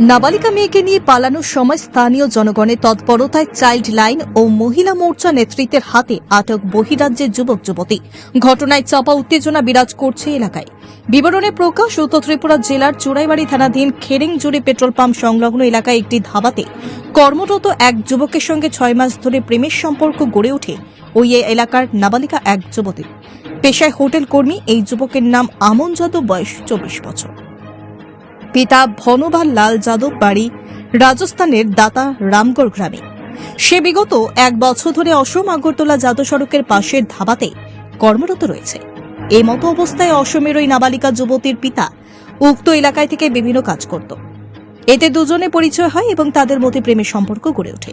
নাবালিকা মেয়েকে নিয়ে পালানোর সময় স্থানীয় জনগণের তৎপরতায় চাইল্ড লাইন ও মহিলা মোর্চা নেতৃত্বের হাতে আটক বহিরাজ্যের যুবক যুবতী। ঘটনায় চাপা উত্তেজনা বিরাজ করছে এলাকায়। বিবরণে প্রকাশ, উত্তর ত্রিপুরা জেলার চুড়াইবাড়ি থানাধীন খেরেংজুড়ি পেট্রোল পাম্প সংলগ্ন এলাকায় একটি ধাবাতে কর্মরত এক যুবকের সঙ্গে ছয় মাস ধরে প্রেমের সম্পর্ক গড়ে ওঠে ওই এলাকার নাবালিকা এক যুবতী। পেশায় হোটেল কর্মী, এই যুবকের নাম আমন যাদব বয়স চব্বিশ বছর। পিতা ভনবাল লাল যাদব বাড়ি রাজস্থানের দাতা রামগড় গ্রামে। সে বিগত এক বছর ধরে অসম আগরতলা জাতীয় সড়কের পাশের ধাবাতে কর্মরত রয়েছে। এই মতো অবস্থায় অসমের ওই নাবালিকা যুবতীর পিতা উক্ত এলাকায় থেকে বিভিন্ন কাজ করত। এতে দুজনে পরিচয় হয় এবং তাদের মধ্যে প্রেমের সম্পর্ক গড়ে ওঠে।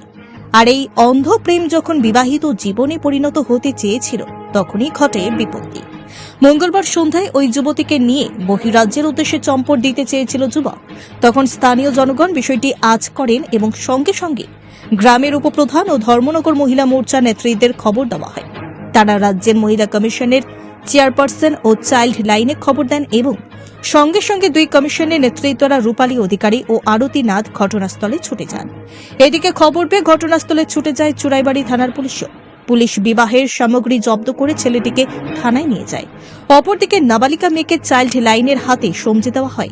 আর এই অন্ধ প্রেম যখন বিবাহিত জীবনে পরিণত হতে চেয়েছিল, তখনই ঘটে বিপত্তি। মঙ্গলবার সন্ধ্যায় ওই যুবতীকে নিয়ে বহিরাজ্যের উদ্দেশ্যে চম্পট দিতে চেয়েছিল যুবক। তখন স্থানীয় জনগণ বিষয়টি আজ করেন এবং সঙ্গে সঙ্গে গ্রামের উপপ্রধান ও ধর্মনগর মহিলা মোর্চা নেতৃত্বের খবর দেওয়া হয়। তারা রাজ্যের মহিলা কমিশনের চেয়ারপারসন ও চাইল্ড লাইনে খবর দেন এবং সঙ্গে সঙ্গে দুই কমিশনের নেতৃত্বরা রূপালী অধিকারী ও আরতি নাথ ঘটনাস্থলে ছুটে যান। এদিকে খবর পেয়ে ঘটনাস্থলে ছুটে যায় চুরাইবাড়ি থানার পুলিশও। পুলিশ বিবাহের সামগ্রী জব্দ করে ছেলেটিকে থানায় নিয়ে যায়। অপরদিকে নাবালিকা মেয়েকে চাইল্ড লাইনের হাতে সমঝে দেওয়া হয়।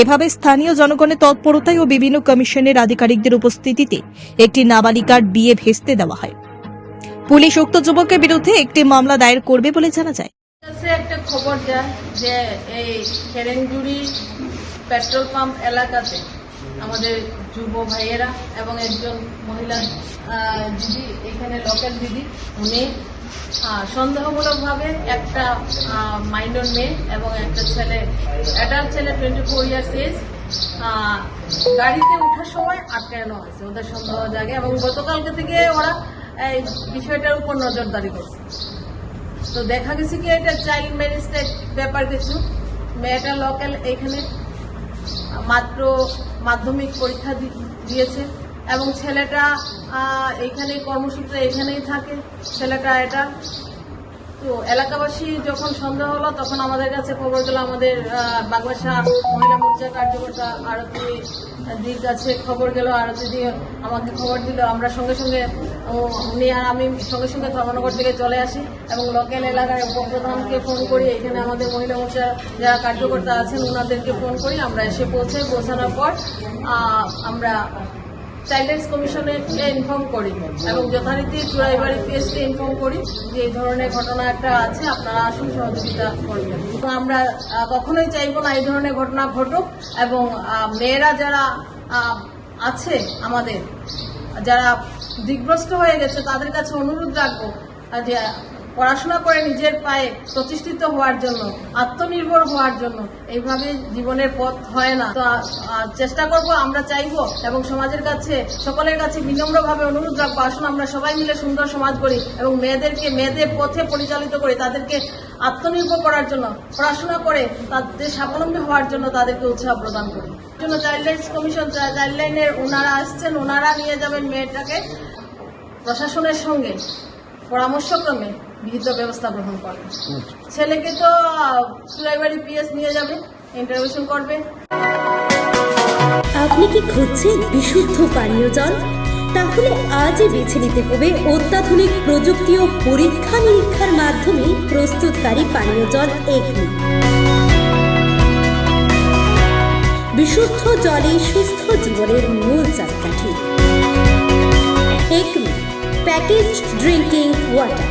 এভাবে স্থানীয় জনগণের তৎপরতায় ও বিভিন্ন কমিশনের আধিকারিকদের উপস্থিতিতে একটি নাবালিকার বিয়ে ভেস্তে দেওয়া হয়। পুলিশ উক্ত যুবকের বিরুদ্ধে একটি মামলা দায়ের করবে বলে জানা যায়। একটা খবর যায় যে এই খেরেনজুড়ি পেট্রোল পাম্প এলাকাতে আমাদের যুব ভাইয়েরা এবং একজন মহিলা দিদি, এখানে লোকাল দিদি, উনি সন্দেহমূলকভাবে একটা মাইনর মেয়ে এবং একটা ছেলে অ্যাডাল্ট ছেলে টোয়েন্টি ফোর ইয়ার্স এজ গাড়িতে ওঠার সময় আটকানো হয়েছে ওদের সন্দেহ জাগে এবং গতকালকে থেকে ওরা এই বিষয়টার উপর নজরদারি করছে। তো দেখা গেছে কি এটা চাইল্ড ম্যারেজ ব্যাপার কিছু, মেয়েটা লোকাল এখানে মাত্র মাধ্যমিক পরীক্ষা দিয়েছে এবং ছেলেটা এখানে কর্মসূত্রে এখানেই থাকে। ছেলেটা এটা তো এলাকাবাসী যখন সন্দেহ হলো, তখন আমাদের কাছে খবর গেল, আমাদের বাগবাসা মহিলা মোর্চা কার্যকর্তা আরতি দির কাছে খবর গেল। আরতি দিয়ে আমাকে খবর দিল, আমরা সঙ্গে সঙ্গে উনি আর আমি সঙ্গে সঙ্গে ধর্মনগর থেকে চলে আসি এবং লোকাল এলাকার উপপ্রধানকে ফোন করি। এখানে আমাদের মহিলা মোর্চা যারা কার্যকর্তা আছেন ওনাদেরকে ফোন করি। আমরা এসে পৌঁছাই। পৌঁছানোর পর আমরা চাইল্ড রাইটস কমিশনে ইনফর্ম করি এবং যথারীতি চুড়াইবাড়ি পিএসকে ইনফর্ম করি যে এই ধরনের ঘটনা একটা আছে, আপনারা আসুন সহযোগিতা করবেন। আমরা কখনোই চাইব না এই ধরনের ঘটনা ঘটুক এবং মেয়েরা যারা আছে আমাদের, যারা দিগ্ভ্রষ্ট হয়ে গেছে, তাদের কাছে অনুরোধ রাখব যে পড়াশোনা করে নিজের পায়ে প্রতিষ্ঠিত হওয়ার জন্য, আত্মনির্ভর হওয়ার জন্য, এইভাবে জীবনের পথ হয় না। তো চেষ্টা করব, আমরা চাইব এবং সমাজের কাছে, সকলের কাছে বিনম্রভাবে অনুরোধ রাখব, আসুন আমরা সবাই মিলে সুন্দর সমাজ করি এবং মেয়েদেরকে, মেয়েদের পথে পরিচালিত করি, তাদেরকে আত্মনির্ভর করার জন্য, পড়াশোনা করে তাদের স্বাবলম্বী হওয়ার জন্য তাদেরকে উৎসাহ প্রদান করি। জন্য চাইল্ড রাইটস কমিশন, চাইল্ড লাইনের ওনারা আসছেন, ওনারা নিয়ে যাবেন মেয়েটাকে প্রশাসনের সঙ্গে, পরামর্শক্রমে। বিহিত ব্যবস্থা গ্রহণ করবে ছেলেকে তো চুরাইবাড়ি পিএস নিয়ে যাবে ইন্টারভিউশন করবে। আপনি কি খুঁজছেন বিশুদ্ধ পানীয় জল? তাহলে আজই বেছে নিতে হবে অত্যাধুনিক প্রযুক্তি ও পরীক্ষা নিরীক্ষার মাধ্যমে প্রস্তুতকারী পানীয় জল এগনি। বিশুদ্ধ জলে সুস্থ জীবনের মূল চাকাঠি। Acme package drinking water